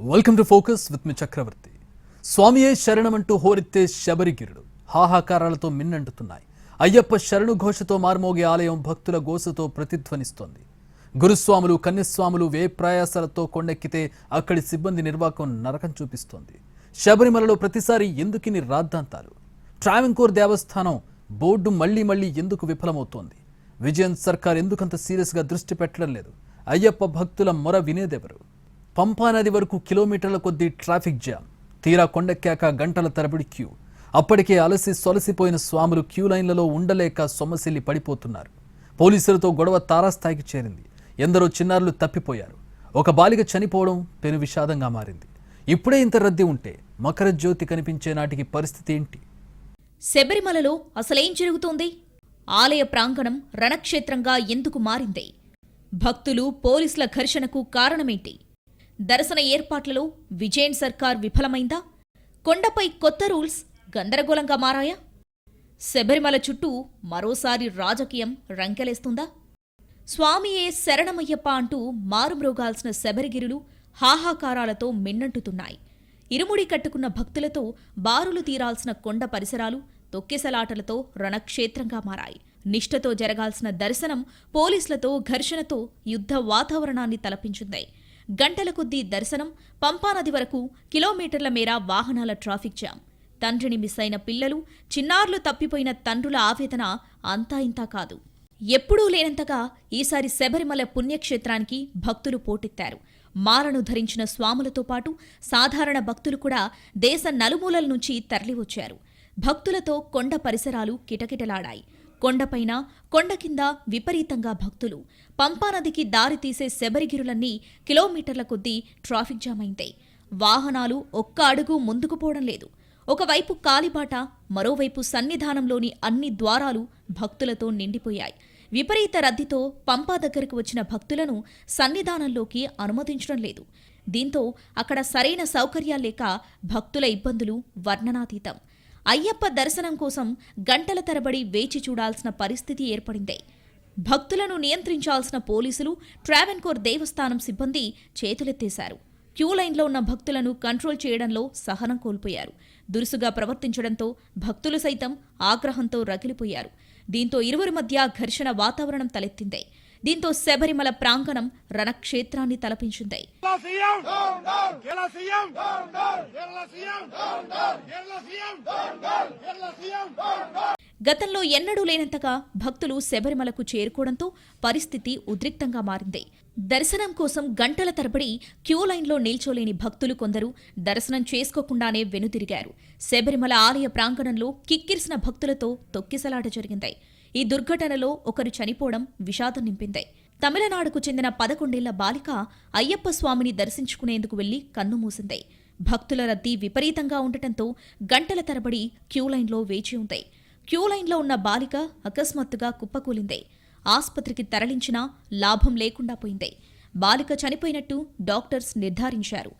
Welcome to focus with మీ చక్రవర్తి స్వామియే శరణమంటూ హోరెత్తే శబరిగిరుడు. హాహాకారాలతో మిన్నంటుతున్నాయి. అయ్యప్ప శరణు ఘోషతో మారుమోగే ఆలయం భక్తుల గోసతో ప్రతిధ్వనిస్తోంది. గురుస్వాములు కన్యస్వాములు వే ప్రయాసాలతో కొండెక్కితే అక్కడి సిబ్బంది నిర్వాకం నరకం చూపిస్తోంది. శబరిమలలో ప్రతిసారి ఎందుకిని రాద్ధాంతాలు? ట్రావెంకోర్ దేవస్థానం బోర్డు మళ్ళీ మళ్ళీ ఎందుకు విఫలమవుతోంది? విజయన్ సర్కార్ ఎందుకంత సీరియస్గా దృష్టి పెట్టడం లేదు? అయ్యప్ప భక్తుల మొర వినేదెవరు? పంపా నది వరకు కిలోమీటర్ల కొద్దీ ట్రాఫిక్ జామ్. తీరా కొండెక్కాక గంటల తరబడి క్యూ. అప్పటికే అలసి సొలసిపోయిన స్వాములు క్యూ లైన్లలో ఉండలేక సొమ్మసిల్లి పడిపోతున్నారు. పోలీసులతో గొడవ తారాస్థాయికి చేరింది. ఎందరో చిన్నారులు తప్పిపోయారు. ఒక బాలిక చనిపోవడం పెను విషాదంగా మారింది. ఇప్పుడే ఇంత రద్దీ ఉంటే మకర జ్యోతి కనిపించే నాటికి పరిస్థితి ఏంటి? శబరిమలలో అసలేం జరుగుతోంది? ఆలయ ప్రాంగణం రణక్షేత్రంగా ఎందుకు మారింది? భక్తులు పోలీసుల ఘర్షణకు కారణమేంటి? దర్శన ఏర్పాట్లలో విజయన్ సర్కార్ విఫలమైందా? కొండపై కొత్త రూల్స్ గందరగోళంగా మారాయా? శబరిమల చుట్టూ మరోసారి రాజకీయం రంకెలేస్తుందా? స్వామియే శరణమయ్యప్ప అంటూ మారుమ్రోగాల్సిన శబరిగిరులు హాహాకారాలతో మిన్నంటుతున్నాయి. ఇరుముడి కట్టుకున్న భక్తులతో బారులు తీరాల్సిన కొండ పరిసరాలు తొక్కిసలాటలతో రణక్షేత్రంగా మారాయి. నిష్ఠతో జరగాల్సిన దర్శనం పోలీసులతో ఘర్షణతో యుద్ధ వాతావరణాన్ని తలపించింది. గంటల కొద్దీ దర్శనం పంపానది వరకు కిలోమీటర్ల మేర వాహనాల ట్రాఫిక్ జామ్. తండ్రిని మిస్ అయిన పిల్లలు చిన్నారులు తప్పిపోయిన తండ్రుల ఆవేదన అంతా ఇంతా కాదు. ఎప్పుడూ లేనంతగా ఈసారి శబరిమల పుణ్యక్షేత్రానికి భక్తులు పోటెత్తారు. మాలను ధరించిన స్వాములతో పాటు సాధారణ భక్తులు కూడా దేశ నలుమూలల నుంచి తరలివచ్చారు. భక్తులతో కొండ పరిసరాలు కిటకిటలాడాయి. కొండపైన కొండ కింద విపరీతంగా భక్తులు. పంపానదికి దారి తీసే శబరిగిరులన్నీ కిలోమీటర్ల కొద్దీ ట్రాఫిక్ జామ్ అయింది. వాహనాలు ఒక్క అడుగు ముందుకు పోవడం లేదు. ఒకవైపు కాలిబాట మరోవైపు సన్నిధానంలోని అన్ని ద్వారాలు భక్తులతో నిండిపోయాయి. విపరీత రద్దీతో పంపా దగ్గరకు వచ్చిన భక్తులను సన్నిధానంలోకి అనుమతించడం లేదు. దీంతో అక్కడ సరైన సౌకర్యాలు లేక భక్తుల ఇబ్బందులు వర్ణనాతీతం. అయ్యప్ప దర్శనం కోసం గంటల తరబడి వేచి చూడాల్సిన పరిస్థితి ఏర్పడింది. భక్తులను నియంత్రించాల్సిన పోలీసులు ట్రావెన్కోర్ దేవస్థానం సిబ్బంది చేతులెత్తేశారు. క్యూ లైన్లో ఉన్న భక్తులను కంట్రోల్ చేయడంలో సహనం కోల్పోయారు. దురుసుగా ప్రవర్తించడంతో భక్తులు సైతం ఆగ్రహంతో రగిలిపోయారు. దీంతో ఇరువురి మధ్య ఘర్షణ వాతావరణం తలెత్తింది. దీంతో శబరిమల ప్రాంగణం రణక్షేత్రాన్ని తలపించింది. గతంలో ఎన్నడూ లేనంతగా భక్తులు శబరిమలకు చేరుకోవడంతో పరిస్థితి ఉద్రిక్తంగా మారింది. దర్శనం కోసం గంటల తరబడి క్యూ లైన్లో నిల్చోలేని భక్తులు కొందరు దర్శనం చేసుకోకుండానే వెనుతిరిగారు. శబరిమల ఆలయ ప్రాంగణంలో కిక్కిరిసిన భక్తులతో తొక్కిసలాట జరిగింది. ఈ దుర్ఘటనలో ఒకరు చనిపోవడం విషాదం నింపింది. తమిళనాడుకు చెందిన పదకొండేళ్ళ బాలిక అయ్యప్ప స్వామిని దర్శించుకునేందుకు వెళ్ళి కన్నుమూసింది భక్తుల రద్దీ విపరీతంగా ఉండటంతో గంటల తరబడి క్యూ లైన్లో వేచి ఉంది. క్యూ లైన్లో ఉన్న బాలిక అకస్మాత్తుగా కుప్పకూలింది. ఆస్పత్రికి తరలించినా లాభం లేకుండా పోయింది. బాలిక చనిపోయినట్టు డాక్టర్స్ నిర్ధారించారు.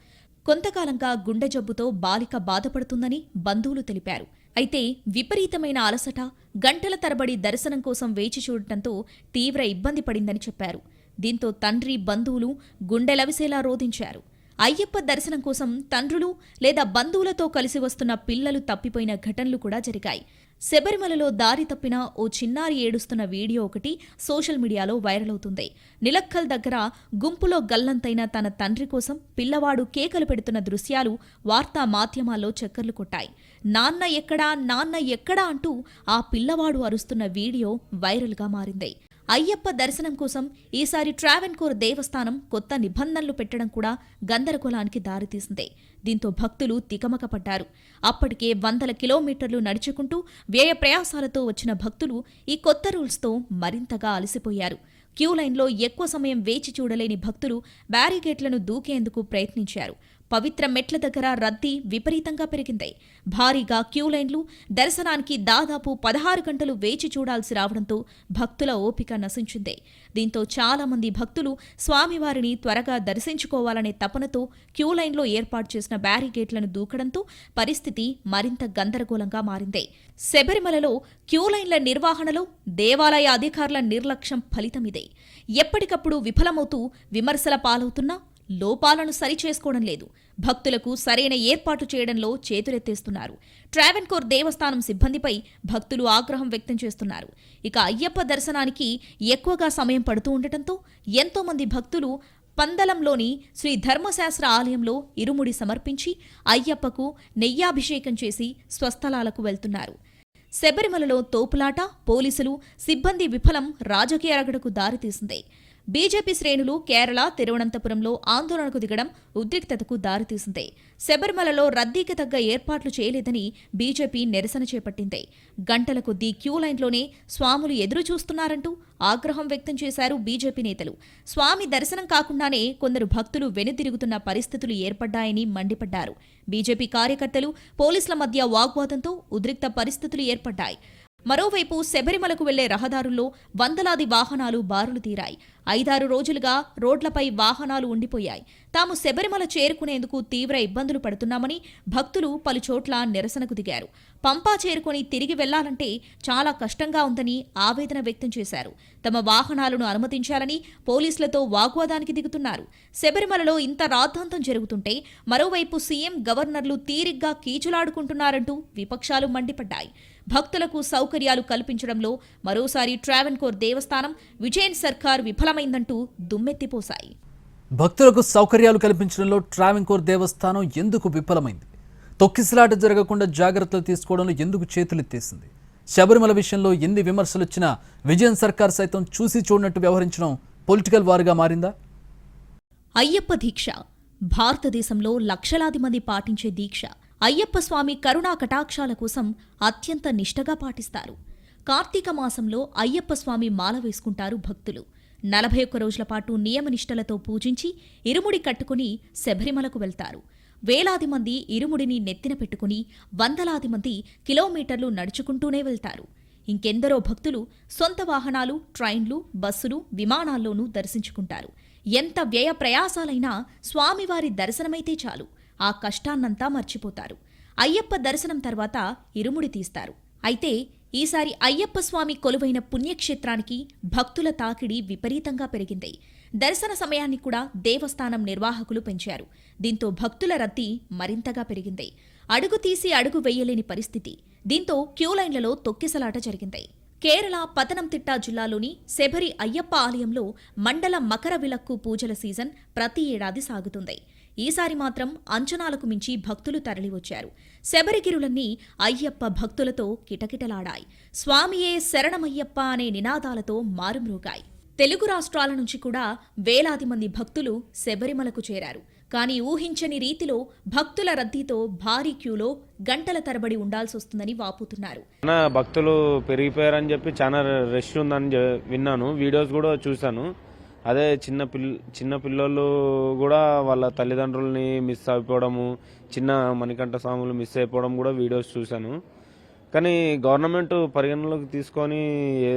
కొంతకాలంగా గుండె జబ్బుతో బాలిక బాధపడుతుందని బంధువులు తెలిపారు. అయితే విపరీతమైన అలసట గంటల తరబడి దర్శనం కోసం వేచి చూడటంతో తీవ్ర ఇబ్బంది పడిందని చెప్పారు. దీంతో తండ్రి బంధువులు గుండెలవిసేలా రోధించారు. అయ్యప్ప దర్శనం కోసం తండ్రులు లేదా బంధువులతో కలిసి వస్తున్న పిల్లలు తప్పిపోయిన ఘటనలు కూడా జరిగాయి. శబరిమలలో దారి తప్పిన ఓ చిన్నారి ఏడుస్తున్న వీడియో ఒకటి సోషల్ మీడియాలో వైరల్ అవుతుంది. నిలక్కల్ దగ్గర గుంపులో గల్లంతైన తన తండ్రి కోసం పిల్లవాడు కేకలు పెడుతున్న దృశ్యాలు వార్తా మాధ్యమాల్లో చక్కర్లు కొట్టాయి. నాన్న ఎక్కడా నాన్న ఎక్కడా అంటూ ఆ పిల్లవాడు అరుస్తున్న వీడియో వైరల్గా మారింది. అయ్యప్ప దర్శనం కోసం ఈసారి ట్రావెన్కోర్ దేవస్థానం కొత్త నిబంధనలు పెట్టడం కూడా గందరగోళానికి దారితీసింది. దీంతో భక్తులు తికమకపడ్డారు. అప్పటికే వందల కిలోమీటర్లు నడుచుకుంటూ వ్యయ ప్రయాసాలతో వచ్చిన భక్తులు ఈ కొత్త రూల్స్తో మరింతగా అలసిపోయారు. క్యూ లైన్లో ఎక్కువ సమయం వేచి చూడలేని భక్తులు బ్యారిగేట్లను దూకేందుకు ప్రయత్నించారు. పవిత్ర మెట్ల దగ్గర రద్దీ విపరీతంగా పెరిగింది. భారీగా క్యూ లైన్లు దర్శనానికి దాదాపు పదహారు గంటలు వేచి చూడాల్సి రావడంతో భక్తుల ఓపిక నశించింది. దీంతో చాలా మంది భక్తులు స్వామివారిని త్వరగా దర్శించుకోవాలనే తపనతో క్యూ లైన్లో ఏర్పాటు చేసిన బ్యారికేడ్లను దూకడంతో పరిస్థితి మరింత గందరగోళంగా మారింది. శబరిమలలో క్యూ లైన్ల నిర్వహణలో దేవాలయ అధికారుల నిర్లక్ష్యం ఫలితమిదే. ఎప్పటికప్పుడు విఫలమవుతూ విమర్శల పాలవుతున్నా లోపాలను సరిచేసుకోవడం లేదు. భక్తులకు సరైన ఏర్పాటు చేయడంలో చేతులెత్తేస్తున్నారు. ట్రావెన్కోర్ దేవస్థానం సిబ్బందిపై భక్తులు ఆగ్రహం వ్యక్తం చేస్తున్నారు. ఇక అయ్యప్ప దర్శనానికి ఎక్కువగా సమయం పడుతూ ఉండటంతో ఎంతోమంది భక్తులు పందలంలోని శ్రీ ధర్మశాస్త్ర ఆలయంలో ఇరుముడి సమర్పించి అయ్యప్పకు నెయ్యాభిషేకం చేసి స్వస్థలాలకు వెళ్తున్నారు. శబరిమలలో తోపులాట పోలీసులు సిబ్బంది విఫలం రాజకీయ రగడకు దారితీసింది. బీజేపీ శ్రేణులు కేరళ తిరువనంతపురంలో ఆందోళనకు దిగడం ఉద్రిక్తతకు దారితీసింది. శబరిమలలో రద్దీకి తగ్గ ఏర్పాట్లు చేయలేదని బీజేపీ నిరసన చేపట్టింది. గంటల కొద్దీ క్యూ లైన్లోనే స్వాములు ఎదురు చూస్తున్నారంటూ ఆగ్రహం వ్యక్తం చేశారు బీజేపీ నేతలు. స్వామి దర్శనం కాకుండానే కొందరు భక్తులు వెనుదిరుగుతున్న పరిస్థితులు ఏర్పడ్డాయని మండిపడ్డారు. బీజేపీ కార్యకర్తలు పోలీసుల మధ్య వాగ్వాదంతో ఉద్రిక్త పరిస్థితులు ఏర్పడ్డాయి. మరోవైపు శబరిమలకు వెళ్ళే రహదారుల్లో వందలాది వాహనాలు బారులు తీరాయి. ఐదారు రోజులుగా రోడ్లపై వాహనాలు ఉండిపోయాయి. తాము శబరిమల చేరుకునేందుకు తీవ్ర ఇబ్బందులు పడుతున్నామని భక్తులు పలుచోట్ల నిరసనకు దిగారు. పంపా చేరుకొని తిరిగి వెళ్ళాలంటే చాలా కష్టంగా ఉందని ఆవేదన వ్యక్తం చేశారు. తమ వాహనాలను అనుమతించాలని పోలీసులతో వాగ్వాదానికి దిగుతున్నారు. శబరిమలలో ఇంత రాద్ధాంతం జరుగుతుంటే మరోవైపు సీఎం గవర్నర్లు తీరిగ్గా కీచులాడుకుంటున్నారంటూ విపక్షాలు మండిపడ్డాయి. భక్తులకు సౌకర్యాలు కల్పించడంలో మరోసారి ట్రావెన్కోర్ దేవస్థానం విజయన్ సర్కార్ విఫలం విఫలమైందంటూ దుమ్మెత్తిపోశాయి భక్తులకు సౌకర్యాలు కల్పించడంలో ట్రావెన్కోర్ దేవస్థానం ఎందుకు విఫలమైంది? తొక్కిసలాట జరగకుండా జాగ్రత్తలు తీసుకోవడంలో ఎందుకు చేతులెత్తేసింది? శబరిమల విషయంలో ఎన్ని విమర్శలు వచ్చినా విజయన్ సర్కార్ సైతం చూసి చూడనట్టు వ్యవహరించడం పొలిటికల్ వారుగా మారిందా? అయ్యప్ప దీక్ష. భారతదేశంలో లక్షలాది మంది పాటించే దీక్ష. అయ్యప్ప స్వామి కరుణా కటాక్షాల కోసం అత్యంత నిష్టగా పాటిస్తారు. కార్తీక మాసంలో అయ్యప్ప స్వామి మాల వేసుకుంటారు భక్తులు. నలభై ఒక్క రోజుల పాటు నియమనిష్టలతో పూజించి ఇరుముడి కట్టుకుని శబరిమలకు వెళ్తారు. వేలాది మంది ఇరుముడిని నెత్తిన పెట్టుకుని వందలాది మంది కిలోమీటర్లు నడుచుకుంటూనే వెళ్తారు. ఇంకెందరో భక్తులు సొంత వాహనాలు ట్రైన్లు బస్సులు విమానాల్లోనూ దర్శించుకుంటారు. ఎంత వ్యయ ప్రయాసాలైనా స్వామివారి దర్శనమైతే చాలు. ఆ కష్టాన్నంతా మర్చిపోతారు. అయ్యప్ప దర్శనం తర్వాత ఇరుముడి తీస్తారు. అయితే ఈసారి అయ్యప్ప స్వామి కొలువైన పుణ్యక్షేత్రానికి భక్తుల తాకిడి విపరీతంగా పెరిగింది. దర్శన సమయాన్ని కూడా దేవస్థానం నిర్వాహకులు పెంచారు. దీంతో భక్తుల రద్దీ మరింతగా పెరిగింది. అడుగు తీసి అడుగు వెయ్యలేని పరిస్థితి. దీంతో క్యూలైన్లలో తొక్కిసలాట జరిగింది. కేరళ పతనంతిట్ట జిల్లాలోని శబరి అయ్యప్ప ఆలయంలో మండల మకర విలక్కు పూజల సీజన్ ప్రతి ఏడాది సాగుతుంది. ఈసారి మాత్రం అంచనాలకు మించి భక్తులు తరలివచ్చారు. శబరిగిరులన్నీ అయ్యప్ప భక్తులతో కిటకిటలాడాయి. స్వామియే శరణమయ్యప్ప అనే నినాదాలతో మారుమ్రోగాయి. తెలుగు రాష్ట్రాల నుంచి కూడా వేలాది మంది భక్తులు శబరిమలకు చేరారు. కానీ ఊహించని రీతిలో భక్తుల రద్దీతో భారీ క్యూలో గంటల తరబడి ఉండాల్సొస్తుందని వాపుతున్నారు. చాలా భక్తులు పెరిగిపోయారని చెప్పి చాలా రష్ ఉందని విన్నాను. వీడియోస్ కూడా చూశాను. అదే చిన్న పిల్ల చిన్న పిల్లలు కూడా వాళ్ళ తల్లిదండ్రుల్ని మిస్ అయిపోవడము చిన్న మణికంఠ స్వాములు మిస్ అయిపోవడం కూడా వీడియోస్ చూశాను. కానీ గవర్నమెంట్ పరిగణలోకి తీసుకొని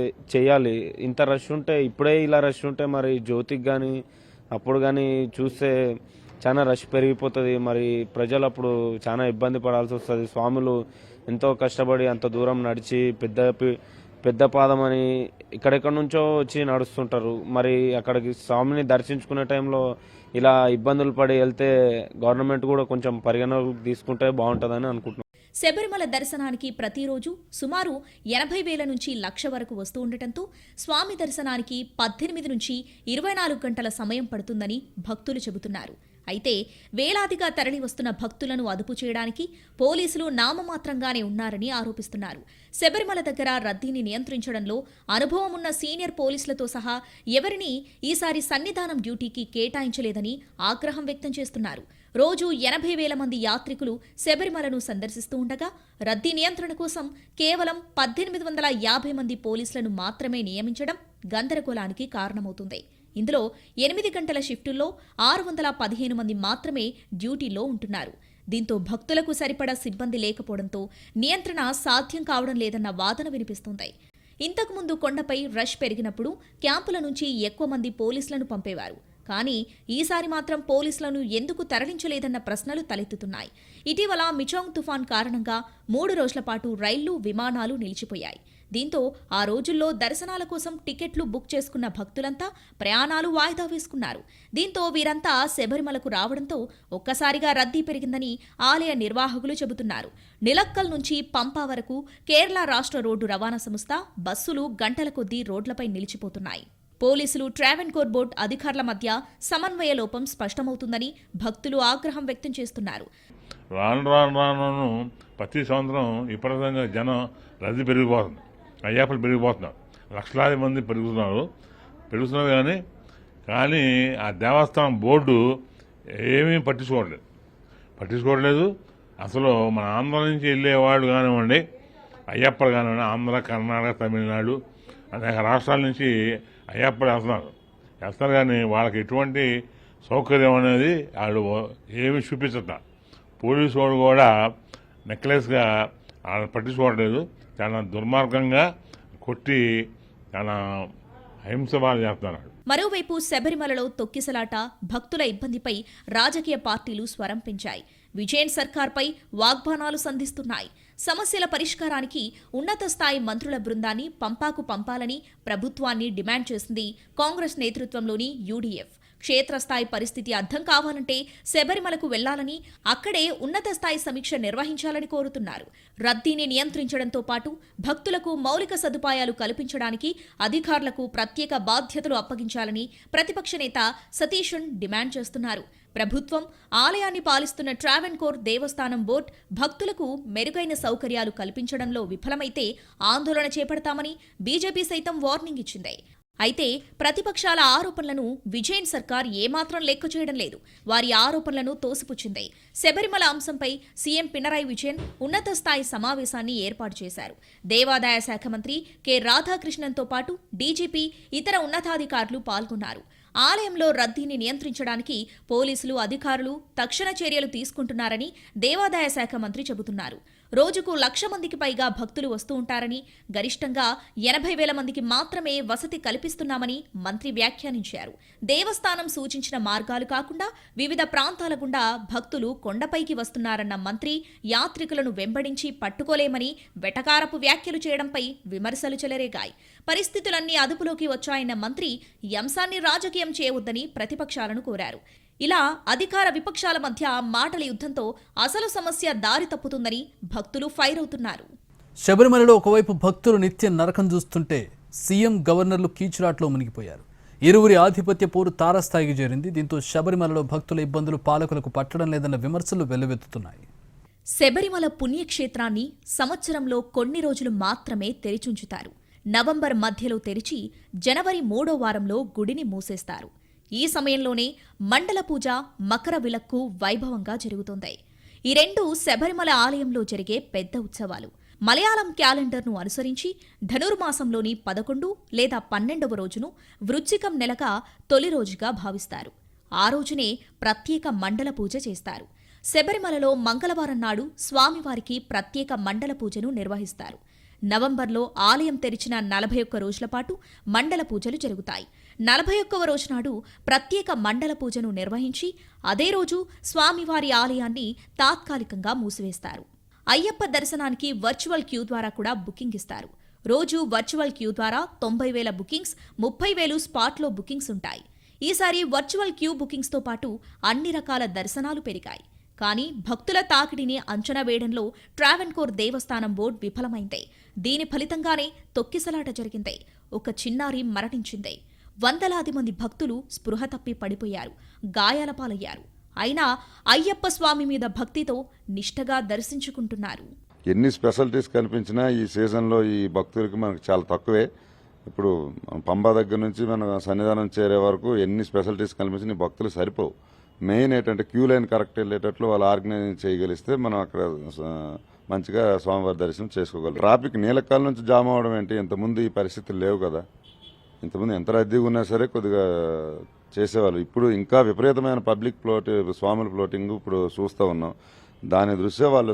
చేయాలి. ఇంత రష్ ఉంటే ఇప్పుడే ఇలా రష్ ఉంటే మరి జ్యోతికి కానీ అప్పుడు కానీ చూస్తే చాలా రష్ పెరిగిపోతుంది. మరి ప్రజలు అప్పుడు చాలా ఇబ్బంది పడాల్సి వస్తుంది. స్వాములు ఎంతో కష్టపడి అంత దూరం నడిచి పెద్ద పి- పెద్ద పాదం అని ఇక్కడెక్కడి నుంచో వచ్చి నడుస్తుంటారు. మరి అక్కడికి స్వామిని దర్శించుకునే టైంలో ఇలా ఇబ్బందులు పడి వెళ్తే గవర్నమెంట్ కూడా కొంచెం పరిగణలోకి తీసుకుంటే బాగుంటుందని అనుకుంటున్నాం. శబరిమల దర్శనానికి ప్రతిరోజు సుమారు ఎనభై వేల నుంచి లక్ష వరకు వస్తూ ఉండటంతో స్వామి దర్శనానికి పద్దెనిమిది నుంచి ఇరవై నాలుగు గంటల సమయం పడుతుందని భక్తులు చెబుతున్నారు. అయితే వేలాదిగా తరలి వస్తున్న భక్తులను అదుపు చేయడానికి పోలీసులు నామమాత్రంగానే ఉన్నారని ఆరోపిస్తున్నారు. శబరిమల దగ్గర రద్దీని నియంత్రించడంలో అనుభవం ఉన్న సీనియర్ పోలీసులతో సహా ఎవరినీ ఈసారి సన్నిధానం డ్యూటీకి కేటాయించలేదని ఆగ్రహం వ్యక్తం చేస్తున్నారు. రోజు ఎనభై వేల మంది యాత్రికులు శబరిమలను సందర్శిస్తూ ఉండగా రద్దీ నియంత్రణ కోసం కేవలం పద్దెనిమిది వందల యాభై మంది పోలీసులను మాత్రమే నియమించడం గందరగోళానికి కారణమవుతుంది. ఇందులో ఎనిమిది గంటల షిఫ్టుల్లో ఆరు వందల పదిహేను మంది మాత్రమే డ్యూటీలో ఉంటున్నారు. దీంతో భక్తులకు సరిపడా సిబ్బంది లేకపోవడంతో నియంత్రణ సాధ్యం కావడం లేదన్న వాదన వినిపిస్తోంది. ఇంతకుముందు కొండపై రష్ పెరిగినప్పుడు క్యాంపుల నుంచి ఎక్కువ మంది పోలీసులను పంపేవారు. కానీ ఈసారి మాత్రం పోలీసులను ఎందుకు తరలించలేదన్న ప్రశ్నలు తలెత్తుతున్నాయి. ఇటీవల మిచోంగ్ తుఫాన్ కారణంగా మూడు రోజుల పాటు రైళ్ళు విమానాలు నిలిచిపోయాయి. దీంతో ఆ రోజుల్లో దర్శనాల కోసం టికెట్లు బుక్ చేసుకున్న భక్తులంతా ప్రయాణాలు వాయిదా వేసుకున్నారు. దీంతో వీరంతా శబరిమలకు రావడంతో ఒక్కసారిగా రద్దీ పెరిగిందని ఆలయ నిర్వాహకులు చెబుతున్నారు. నిలక్కల్ నుంచి పంపా వరకు కేరళ రాష్ట్ర రోడ్డు రవాణా సంస్థ బస్సులు గంటల కొద్దీ రోడ్లపై నిలిచిపోతున్నాయి. పోలీసులు ట్రావెన్కోర్ బోర్డు అధికారుల మధ్య సమన్వయ లోపం స్పష్టమవుతుందని భక్తులు ఆగ్రహం వ్యక్తం చేస్తున్నారు. రాను రాను రాను ప్రతి సంవత్సరం విపరీతంగా జనం రద్దీ పెరిగిపోతుంది. అయ్యప్పలు పెరిగిపోతున్నారు లక్షలాది మంది పెరుగుతున్నారు. పెరుగుతున్నారు కానీ కానీ ఆ దేవస్థానం బోర్డు ఏమీ పట్టించుకోవట్లేదు. పట్టించుకోవట్లేదు. అసలు మన ఆంధ్ర నుంచి వెళ్ళేవాడు కానివ్వండి అయ్యప్పలు కానివ్వండి ఆంధ్ర కర్ణాటక తమిళనాడు అనేక రాష్ట్రాల నుంచి అయ్యప్పలు వెళ్తున్నారు. వెళ్తారు కానీ వాళ్ళకి ఎటువంటి సౌకర్యం అనేది వాళ్ళు ఏమీ చూపించట పోలీసు వాడు కూడా నెక్లెస్గా వాళ్ళు పట్టించుకోవట్లేదు. చాలా దుర్మార్గంగా కొట్టి చాలా హింస బాగా చేస్తున్నాడు మరోవైపు శబరిమలలో తొక్కిసలాట భక్తుల ఇబ్బందిపై రాజకీయ పార్టీలు స్వరం పెంచాయి. విజయన్ సర్కార్పై వాగ్బానాలు సంధిస్తున్నాయి. సమస్యల పరిష్కారానికి ఉన్నత స్థాయి మంత్రుల బృందాన్ని పంపాకు పంపాలని ప్రభుత్వాన్ని డిమాండ్ చేసింది కాంగ్రెస్ నేతృత్వంలోని యూడీఎఫ్. క్షేత్రస్థాయి పరిస్థితి అర్థం కావాలంటే శబరిమలకు వెళ్ళాలని అక్కడే ఉన్నత స్థాయి సమీక్ష నిర్వహించాలని కోరుతున్నారు. రద్దీని నియంత్రించడంతో పాటు భక్తులకు మౌలిక సదుపాయాలు కల్పించడానికి అధికారులకు ప్రత్యేక బాధ్యతలు అప్పగించాలని ప్రతిపక్ష నేత సతీషన్ డిమాండ్ చేస్తున్నారు. ప్రభుత్వం ఆలయాన్ని పాలిస్తున్న ట్రావెన్కోర్ దేవస్థానం బోర్డు భక్తులకు మెరుగైన సౌకర్యాలు కల్పించడంలో విఫలమైతే ఆందోళన చేపడతామని బీజేపీ సైతం వార్నింగ్ ఇచ్చింది. అయితే ప్రతిపక్షాల ఆరోపణలను విజయన్ సర్కార్ ఏమాత్రం లెక్క చేయడం లేదు. వారి ఆరోపణలను తోసిపుచ్చింది. శబరిమల అంశంపై సీఎం పినరాయి విజయన్ ఉన్నత స్థాయి సమావేశాన్ని ఏర్పాటు చేశారు. దేవాదాయ శాఖ మంత్రి కె. రాధాకృష్ణన్తో పాటు డీజీపీ ఇతర ఉన్నతాధికారులు పాల్గొన్నారు. ఆలయంలో రద్దీని నియంత్రించడానికి పోలీసులు అధికారులు తక్షణ చర్యలు తీసుకుంటున్నారని దేవాదాయ శాఖ మంత్రి చెబుతున్నారు. రోజుకు లక్ష మందికి పైగా భక్తులు వస్తూ ఉంటారని గరిష్టంగా ఎనభై వేల మందికి మాత్రమే వసతి కల్పిస్తున్నామని మంత్రి వ్యాఖ్యానించారు. దేవస్థానం సూచించిన మార్గాలు కాకుండా వివిధ ప్రాంతాల గుండా భక్తులు కొండపైకి వస్తున్నారన్న మంత్రి యాత్రికులను వెంబడించి పట్టుకోలేమని వెటకారపు వ్యాఖ్యలు చేయడంపై విమర్శలు చెలరేగాయి. పరిస్థితులన్నీ అదుపులోకి వచ్చాయన్న మంత్రి ఈ అంశాన్ని రాజకీయం చేయవద్దని ప్రతిపక్షాలను కోరారు. ఇలా అధికార విపక్షాల మధ్య మాటల యుద్ధంతో అసలు సమస్య దారి తప్పుతుందని భక్తులు ఫైర్ అవుతున్నారు శబరిమలలో ఒకవైపు భక్తులు నిత్యం నరకం చూస్తుంటే సీఎం గవర్నర్లు కీచురాట్లో మునిగిపోయారు. ఇరువురి ఆధిపత్య పోరు తారస్థాయికి చేరింది. దీంతో శబరిమలలో భక్తుల ఇబ్బందులు పాలకులకు పట్టడం లేదన్న విమర్శలు వెల్లువెత్తుతున్నాయి. శబరిమల పుణ్యక్షేత్రాన్ని సంవత్సరంలో కొన్ని రోజులు మాత్రమే తెరిచుంచుతారు. నవంబర్ మధ్యలో తెరిచి జనవరి మూడో వారంలో గుడిని మూసేస్తారు. ఈ సమయంలోనే మండల పూజ మకర విలక్కు వైభవంగా జరుగుతోంది. ఈ రెండు శబరిమల ఆలయంలో జరిగే పెద్ద ఉత్సవాలు. మలయాళం క్యాలెండర్ను అనుసరించి ధనుర్మాసంలోని పదకొండు లేదా పన్నెండవ రోజును వృచ్చికం నెలగా తొలి రోజుగా భావిస్తారు. ఆ రోజునే ప్రత్యేక మండల పూజ చేస్తారు. శబరిమలలో మంగళవారం నాడు స్వామివారికి ప్రత్యేక మండల పూజను నిర్వహిస్తారు. నవంబర్లో ఆలయం తెరిచిన నలభై ఒక్క రోజుల పాటు మండల పూజలు జరుగుతాయి. నలభై ఒక్కవ రోజు నాడు ప్రత్యేక మండల పూజను నిర్వహించి అదే రోజు స్వామివారి ఆలయాన్ని తాత్కాలికంగా మూసివేస్తారు. అయ్యప్ప దర్శనానికి వర్చువల్ క్యూ ద్వారా కూడా బుకింగ్ ఇస్తారు. రోజు వర్చువల్ క్యూ ద్వారా తొంభై వేల బుకింగ్స్ ముప్పై వేలు స్పాట్లో బుకింగ్స్ ఉంటాయి. ఈసారి వర్చువల్ క్యూ బుకింగ్స్తో పాటు అన్ని రకాల దర్శనాలు పెరిగాయి. కానీ భక్తుల తాకిడిని అంచనా వేయడంలో ట్రావెన్కోర్ దేవస్థానం బోర్డు విఫలమైంది. దీని ఫలితంగానే తొక్కిసలాట జరిగింది. ఒక చిన్నారి మరణించింది. వందలాది మంది భక్తులు స్పృహ తప్పి పడిపోయారు గాయాల పాలయ్యారు. అయినా అయ్యప్ప స్వామి మీద భక్తితో నిష్టగా దర్శించుకుంటున్నారు. ఎన్ని స్పెషాలిటీస్ కనిపించినా ఈ సీజన్లో ఈ భక్తులకి మనకు చాలా తక్కువే. ఇప్పుడు మన పంబా దగ్గర నుంచి మన సన్నిధానం చేరే వరకు ఎన్ని స్పెషాలిటీస్ కనిపించిన భక్తులు సరిపోవు. మెయిన్ ఏంటంటే క్యూ లైన్ కరెక్ట్ వెళ్ళేటట్లు వాళ్ళు ఆర్గనైజ్ చేయగలిస్తే మనం అక్కడ మంచిగా స్వామివారి దర్శనం చేసుకోగలం ట్రాఫిక్ నీలకాల నుంచి జామ్ అవడం ఏంటి? ఇంతకుముందు ఈ పరిస్థితులు లేవు కదా. ఇంతకుముందు ఎంత రద్దీగా ఉన్నా సరే కొద్దిగా చేసేవాళ్ళు. ఇప్పుడు ఇంకా విపరీతమైన పబ్లిక్ ఫ్లోట్ స్వాముల ప్లోటింగ్ ఇప్పుడు చూస్తూ ఉన్నాం. దాని దృష్ట్యా వాళ్ళు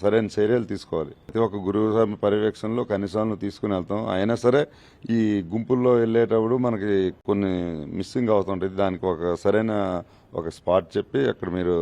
సరైన చర్యలు తీసుకోవాలి. ప్రతి ఒక్క గురువు స్వామి పర్యవేక్షణలో కనీసాలను తీసుకుని వెళ్తాం. అయినా సరే ఈ గుంపుల్లో వెళ్ళేటప్పుడు మనకి కొన్ని మిస్సింగ్ అవుతుంటుంది. దానికి ఒక సరైన ఒక స్పాట్ చెప్పి అక్కడ మీరు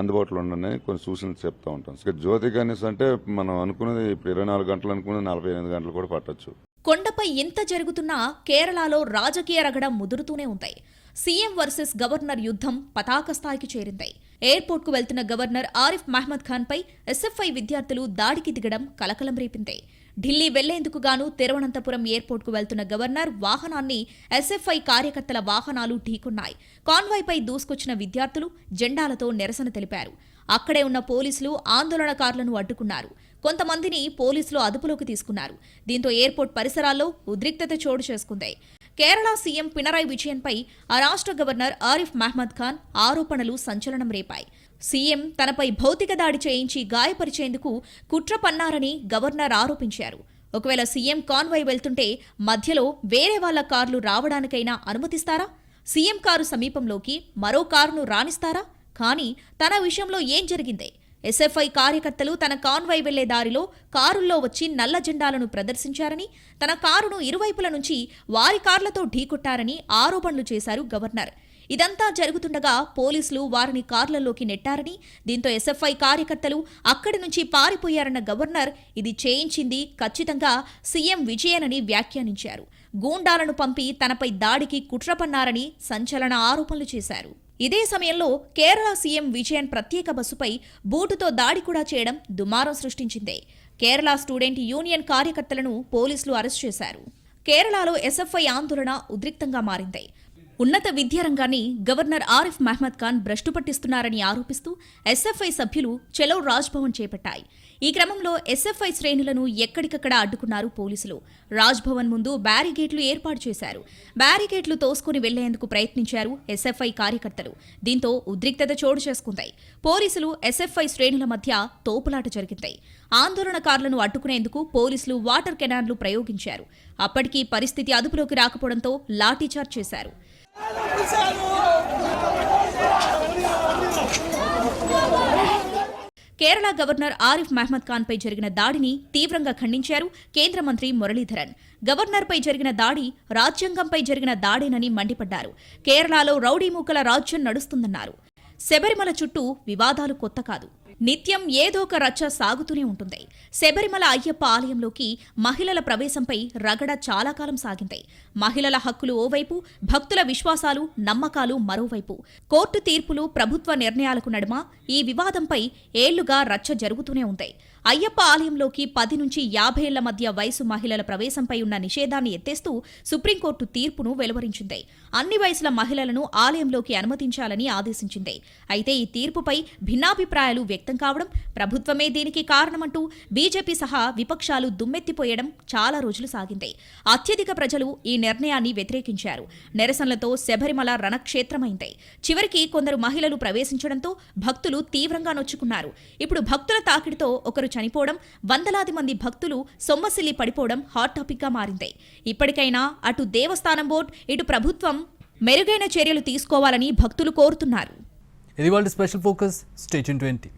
అందుబాటులో ఉండని కొన్ని సూచనలు చెప్తా ఉంటాం. జ్యోతి గణేష్ అంటే మనం అనుకున్నది ఇప్పుడు ఇరవై నాలుగు గంటలు అనుకున్నది నలభై ఎనిమిది గంటలు కూడా పట్టొచ్చు. కొండపై ఇంత జరుగుతున్నా కేరళలో రాజకీయ రగడం ముదురుతూనే ఉంటాయి. సీఎం వర్సెస్ గవర్నర్ యుద్ధం పతాక స్థాయికి చేరింది. ఎయిర్పోర్ట్కు వెళ్తున్న గవర్నర్ ఆరిఫ్ మహ్మద్ ఖాన్పై ఎస్ఎఫ్ఐ విద్యార్థులు దాడికి దిగడం కలకలం రేపింది. ఢిల్లీ వెళ్ళేందుకు గాను తిరువనంతపురం ఎయిర్పోర్ట్కు వెళ్తున్న గవర్నర్ వాహనాన్ని ఎస్ఎఫ్ఐ కార్యకర్తల వాహనాలు ఢీకొన్నాయి. కాన్వాయ్పై దూసుకొచ్చిన విద్యార్థులు జెండాలతో నిరసన తెలిపారు. అక్కడే ఉన్న పోలీసులు ఆందోళనకారులను అడ్డుకున్నారు. కొంతమందిని పోలీసులు అదుపులోకి తీసుకున్నారు. దీంతో ఎయిర్పోర్ట్ పరిసరాల్లో ఉద్రిక్తత చోటు చేసుకుంది. కేరళ సీఎం పినరాయ్ విజయన్పై ఆ రాష్ట్ర గవర్నర్ ఆరిఫ్ మహ్మద్ ఖాన్ ఆరోపణలు సంచలనం రేపాయి. సీఎం తనపై భౌతిక దాడి చేయించి గాయపరిచేందుకు కుట్ర పన్నారని గవర్నర్ ఆరోపించారు. ఒకవేళ సీఎం కాన్వాయ్ వెళ్తుంటే మధ్యలో వేరే వాళ్ళ కార్లు రావడానికైనా అనుమతిస్తారా? సీఎం కారు సమీపంలోకి మరో కారును రాణిస్తారా? కానీ తన విషయంలో ఏం జరిగిందే? ఎస్ఎఫ్ఐ కార్యకర్తలు తన కాన్వాయ్ వెళ్ళే దారిలో కారుల్లో వచ్చి నల్ల జెండాలను ప్రదర్శించారని తన కారును ఇరువైపుల నుంచి వారి కార్లతో ఢీకొట్టారని ఆరోపణలు చేశారు గవర్నర్. ఇదంతా జరుగుతుండగా పోలీసులు వారిని కార్లలోకి నెట్టారని దీంతో ఎస్ఎఫ్ఐ కార్యకర్తలు అక్కడి నుంచి పారిపోయారన్న గవర్నర్ ఇది చేయించింది. ఖచ్చితంగా సీఎం విజయనని వ్యాఖ్యానించారు. గూండాలను పంపి తనపై దాడికి కుట్రపన్నారని సంచలన ఆరోపణలు చేశారు. ఇదే సమయంలో కేరళ సీఎం విజయన్ ప్రత్యేక బస్సుపై బూటుతో దాడి కూడా చేయడం దుమారం సృష్టించింది. కేరళ స్టూడెంట్ యూనియన్ కార్యకర్తలను పోలీసులు అరెస్ట్ చేశారు. కేరళలో ఎస్ఎఫ్ఐ ఆందోళన ఉద్రిక్తంగా మారింది. ఉన్నత విద్యారంగాన్ని గవర్నర్ ఆరిఫ్ మహ్మద్ ఖాన్ భ్రష్టు పట్టిస్తున్నారని ఆరోపిస్తూ ఎస్ఎఫ్ఐ సభ్యులు చెలో రాజ్భవన్ చేపట్టాయి. ఈ క్రమంలో ఎస్ఎఫ్ఐ శ్రేణులను ఎక్కడికక్కడ అడ్డుకున్నారు పోలీసులు. రాజ్భవన్ ముందు బ్యారిగేట్లు ఏర్పాటు చేశారు. బ్యారిగేట్లు తోసుకుని వెళ్ళేందుకు ప్రయత్నించారు ఎస్ఎఫ్ఐ కార్యకర్తలు. దీంతో ఉద్రిక్తత చోటు చేసుకుంది. పోలీసులు ఎస్ఎఫ్ఐ శ్రేణుల మధ్య తోపులాట జరిగింది. ఆందోళనకారులను అడ్డుకునేందుకు పోలీసులు వాటర్ కెనాన్లు ప్రయోగించారు. అప్పటికీ పరిస్థితి అదుపులోకి రాకపోవడంతో లాఠీచార్జ్ చేశారు. కేరళ గవర్నర్ ఆరిఫ్ మహ్మద్ ఖాన్ పై జరిగిన దాడిని తీవ్రంగా ఖండించారు కేంద్ర మంత్రి మురళీధరన్. గవర్నర్పై జరిగిన దాడి రాజ్యాంగంపై జరిగిన దాడేనని మండిపడ్డారు. కేరళలో రౌడీ మూకల రాజ్యం నడుస్తుందన్నారు. శబరిమల చుట్టూ వివాదాలు కొత్త కాదు. నిత్యం ఏదో ఒక రచ్చ సాగుతూనే ఉంటుంది. శబరిమల అయ్యప్ప ఆలయంలోకి మహిళల ప్రవేశంపై రగడ చాలా కాలం సాగింది. మహిళల హక్కులు ఓవైపు భక్తుల విశ్వాసాలు నమ్మకాలు మరోవైపు. కోర్టు తీర్పులు ప్రభుత్వ నిర్ణయాలకు నడుమ ఈ వివాదంపై ఏళ్ళుగా రచ్చ జరుగుతూనే ఉంది. అయ్యప్ప ఆలయంలోకి పది నుంచి యాభై ఏళ్ళ మధ్య వయసు మహిళల ప్రవేశంపై ఉన్న నిషేధాన్ని ఎత్తేస్తూ సుప్రీంకోర్టు తీర్పును వెలువరించింది. అన్ని వయసుల మహిళలను ఆలయంలోకి అనుమతించాలని ఆదేశించింది. అయితే ఈ తీర్పుపై భిన్నాభిప్రాయాలు వ్యక్తం కావడం ప్రభుత్వమే దీనికి కారణమంటూ బీజేపీ సహా విపక్షాలు దుమ్మెత్తిపోయడం చాలా రోజులు సాగింది. అత్యధిక ప్రజలు ఈ నిర్ణయాన్ని వ్యతిరేకించారు. నిరసనలతో శబరిమల రణక్షేత్రమైంది. చివరికి కొందరు మహిళలు ప్రవేశించడంతో భక్తులు తీవ్రంగా నొచ్చుకున్నారు. ఇప్పుడు భక్తుల తాకిడితో ఒకరు చనిపోవడం వందలాది మంది భక్తులు సొమ్మసిల్లి పడిపోవడం హాట్ టాపిక్గా మారింది. ఇప్పటికైనా అటు దేవస్థానం బోర్డు ఇటు ప్రభుత్వం మెరుగైన చర్యలు తీసుకోవాలని భక్తులు కోరుతున్నారు. ఇది వాళ్ళ స్పెషల్ ఫోకస్. Station twenty.